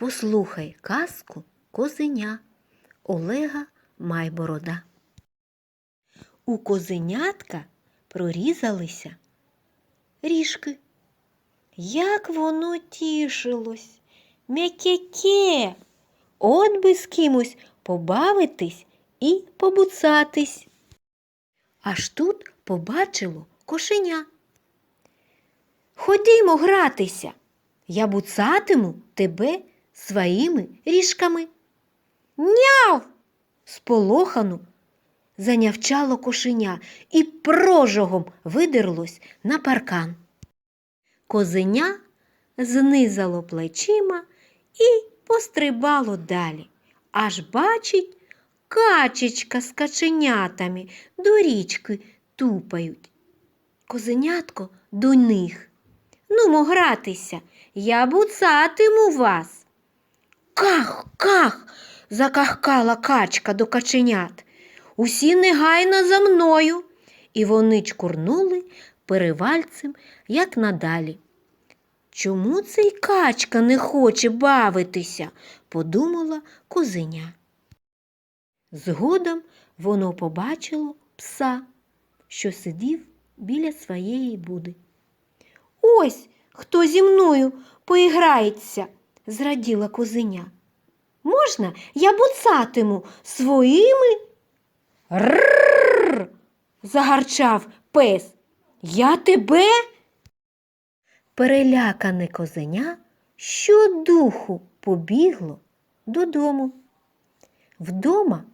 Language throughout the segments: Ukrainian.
Послухай казку козеня Олега Майборода. У козенятка прорізалися ріжки. Як воно тішилось, м'якяке, от би з кимось побавитись і побуцатись. Аж тут побачило кошеня. Ходімо гратися, я буцатиму тебе своїми ріжками. Няв! Сполохану занявчало кошеня і прожогом видерлось на паркан. Козеня знизало плечима і пострибало далі. Аж бачить, качечка з каченятами до річки тупають. Козенятко до них. Нумо гратися, я буцатиму вас. Ках, ках. закахкала качка до каченят. Усі негайно за мною. І вони чкурнули перевальцем, як надалі. Чому цей качка не хоче бавитися? подумала козеня. Згодом воно побачило пса, що сидів біля своєї буди. Ось хто зі мною поіграється, зраділа козеня. Можна я буцатиму своїми? Ррррр. загарчав пес. Я тебе? Перелякане козеня щодуху побігло додому. Вдома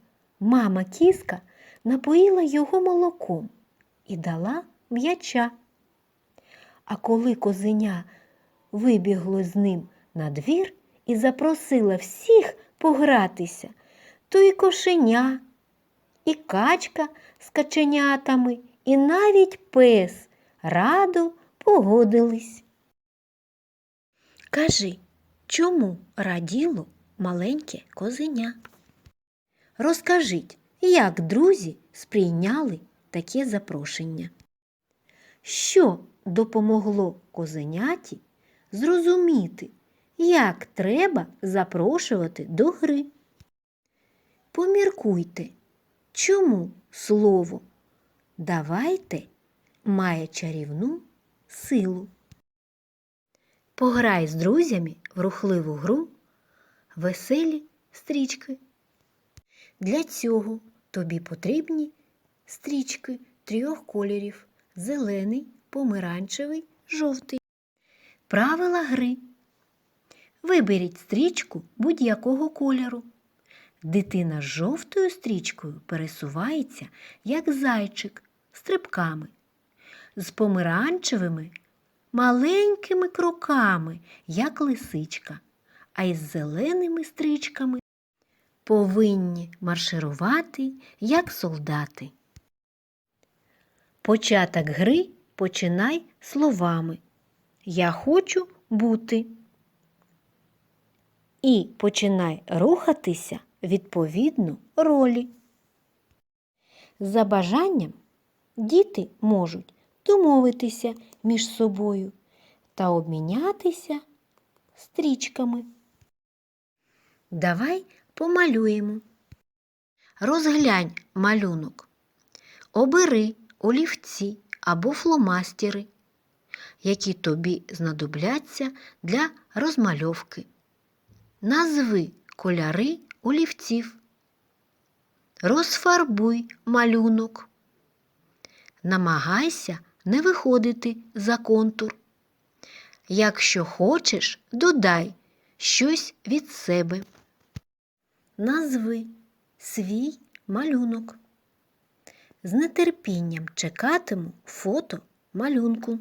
мама кіска напоїла його молоком і дала м'яча. А коли козеня вибігло з ним на двір і запросила всіх погратися, то і кошеня, і качка з каченятами, і навіть пес радо погодились. Кажи, чому раділо маленьке козеня? Розкажіть, як друзі сприйняли таке запрошення? Що допомогло козеняті зрозуміти, як треба запрошувати до гри? Поміркуйте, чому слово давайте має чарівну силу. Пограй з друзями в рухливу гру веселі стрічки. Для цього тобі потрібні стрічки трьох кольорів зелений, помаранчевий, жовтий. Правила гри. Виберіть стрічку будь-якого кольору. Дитина з жовтою стрічкою пересувається, як зайчик, стрибками, з помаранчевими маленькими кроками, як лисичка, а із зеленими стрічками повинні марширувати, як солдати. Початок гри починай словами Я хочу бути. І починай рухатися відповідно ролі. За бажанням діти можуть домовитися між собою та обмінятися стрічками. Давай помалюємо. Розглянь малюнок. Обери олівці або фломастери, які тобі знадобляться для розмальовки. Назви кольори олівців. Розфарбуй малюнок. Намагайся не виходити за контур. Якщо хочеш, додай щось від себе. Назви свій малюнок. З нетерпінням чекатиму фото малюнку.